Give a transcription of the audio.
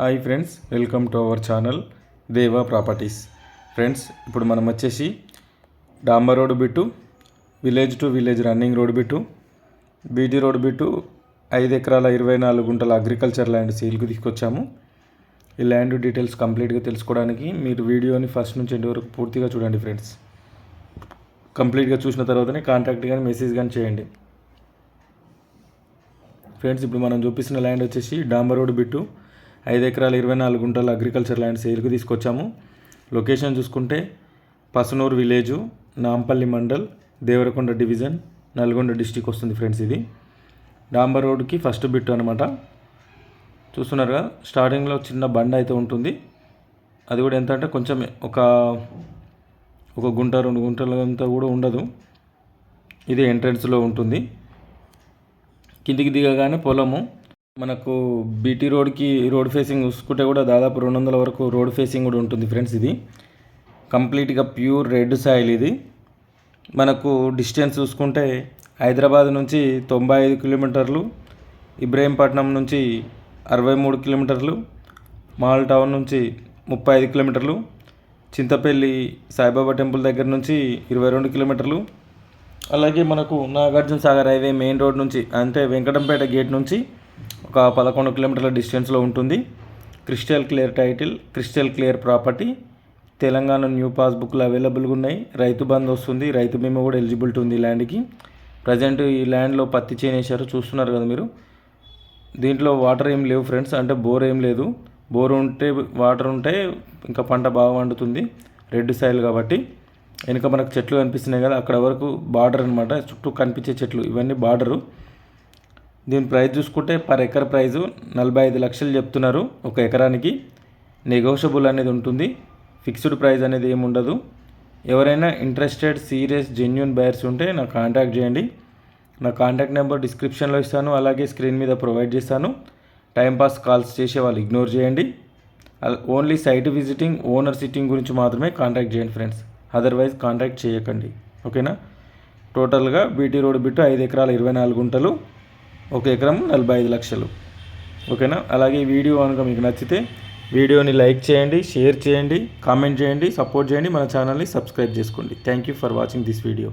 Hi friends welcome to our channel Deva properties. Friends ఇప్పుడు మనం వచ్చేసి డాంబర్ road bit village to village running road bit BT road bit ఐదు ఎకరాల ఇరవై నాలుగు గుంటల అగ్రికల్చర్ ల్యాండ్ సేల్కి తీసుకొచ్చాము. ఈ ల్యాండ్ డీటెయిల్స్ కంప్లీట్గా తెలుసుకోవడానికి మీరు వీడియోని ఫస్ట్ నుంచి ఎండ్ వరకు పూర్తిగా చూడండి ఫ్రెండ్స్. కంప్లీట్గా చూసిన తర్వాతనే కాంటాక్ట్ కానీ మెసేజ్ కానీ చేయండి. ఫ్రెండ్స్ ఇప్పుడు మనం చూపిస్తున్న ల్యాండ్ వచ్చేసి డాంబర్ రోడ్ బిట్టు ఐదు ఎకరాల ఇరవై నాలుగు గుంటల అగ్రికల్చర్ ల్యాండ్ సేల్కి తీసుకొచ్చాము. లొకేషన్ చూసుకుంటే Pasunuru village Nampally mandal Devarakonda division Nalgonda district వస్తుంది ఫ్రెండ్స్ ఇది. డాంబర్ రోడ్కి ఫస్ట్ బిట్టు అనమాట చూస్తున్నారుగా స్టార్టింగ్లో చిన్న బండ అయితే ఉంటుంది. అది కూడా ఎంత అంటే కొంచెం ఒక ఒక గుంట రెండు గుంటలు అంతా కూడా ఉండదు. ఇది ఎంట్రన్స్లో ఉంటుంది. కిందికి దిగగానే పొలము. మనకు బీటీ రోడ్కి రోడ్ ఫేసింగ్ చూసుకుంటే కూడా దాదాపు రెండు వందల వరకు రోడ్ ఫేసింగ్ కూడా ఉంటుంది ఫ్రెండ్స్ ఇది. కంప్లీట్గా ప్యూర్ రెడ్ సాయిల్ ఇది. మనకు డిస్టెన్స్ చూసుకుంటే హైదరాబాద్ నుంచి తొంభై ఐదు కిలోమీటర్లు ఇబ్రహీంపట్నం నుంచి అరవై మూడు కిలోమీటర్లు మాల్ టౌన్ నుంచి ముప్పై ఐదు కిలోమీటర్లు చింతపల్లి సాయిబాబా టెంపుల్ దగ్గర నుంచి ఇరవై రెండు కిలోమీటర్లు. అలాగే మనకు Nagarjuna Sagar highway main road నుంచి అంటే వెంకటంపేట గేట్ నుంచి ఒక పదకొండు కిలోమీటర్ల డిస్టెన్స్లో ఉంటుంది. Crystal clear title crystal clear property. Telangana new పాస్బుక్లు అవైలబుల్గా ఉన్నాయి. రైతు బంద్ వస్తుంది. రైతు బీమా కూడా ఎలిజిబిలిటీ ఉంది ఈ ల్యాండ్కి. ప్రజెంట్ ఈ ల్యాండ్లో పత్తి చేనేశారు. చూస్తున్నారు కదా మీరు. దీంట్లో వాటర్ ఏం లేవు ఫ్రెండ్స్. అంటే బోర్ ఏం లేదు. బోర్ ఉంటే వాటర్ ఉంటే ఇంకా పంట బాగా వండుతుంది రెడ్ సాయిల్ కాబట్టి. వెనుక మనకు చెట్లు కనిపిస్తున్నాయి కదా. అక్కడ వరకు బార్డర్ అనమాట చుట్టూ కనిపించే చెట్లు. ఇవన్నీ బార్డరు. దీని ప్రైస్ చూసుకుంటే పర్ ఎకర్ ప్రైజు నలభై ఐదు లక్షలు చెప్తున్నారు ఒక ఎకరానికి. నెగోషియబుల్ అనేది ఉంటుంది. ఫిక్స్డ్ ప్రైస్ అనేది ఏమి ఉండదు. ఎవరైనా ఇంట్రెస్టెడ్ సీరియస్ జెన్యున్ బయర్స్ ఉంటే నాకు కాంటాక్ట్ చేయండి. నా కాంటాక్ట్ నెంబర్ డిస్క్రిప్షన్లో ఇస్తాను. అలాగే స్క్రీన్ మీద ప్రొవైడ్ చేస్తాను. టైంపాస్ కాల్స్ చేసే వాళ్ళు ఇగ్నోర్ చేయండి. Only site visiting owner sitting గురించి మాత్రమే కాంటాక్ట్ చేయండి ఫ్రెండ్స్ అదర్వైజ్ కాంటాక్ట్ చేయకండి. ఓకేనా టోటల్గా బీటీ రోడ్ బిట్టు ఐదు ఎకరాల ఇరవై నాలుగు గుంటలు. ఒక ఎకరం నలభై ఐదు లక్షలు. ఓకేనా? అలాగే ఈ వీడియో కనుక మీకు నచ్చితే వీడియోని లైక్ చేయండి షేర్ చేయండి కామెంట్ చేయండి సపోర్ట్ చేయండి మన ఛానల్ని సబ్స్క్రైబ్ చేసుకోండి. Thank you for watching this video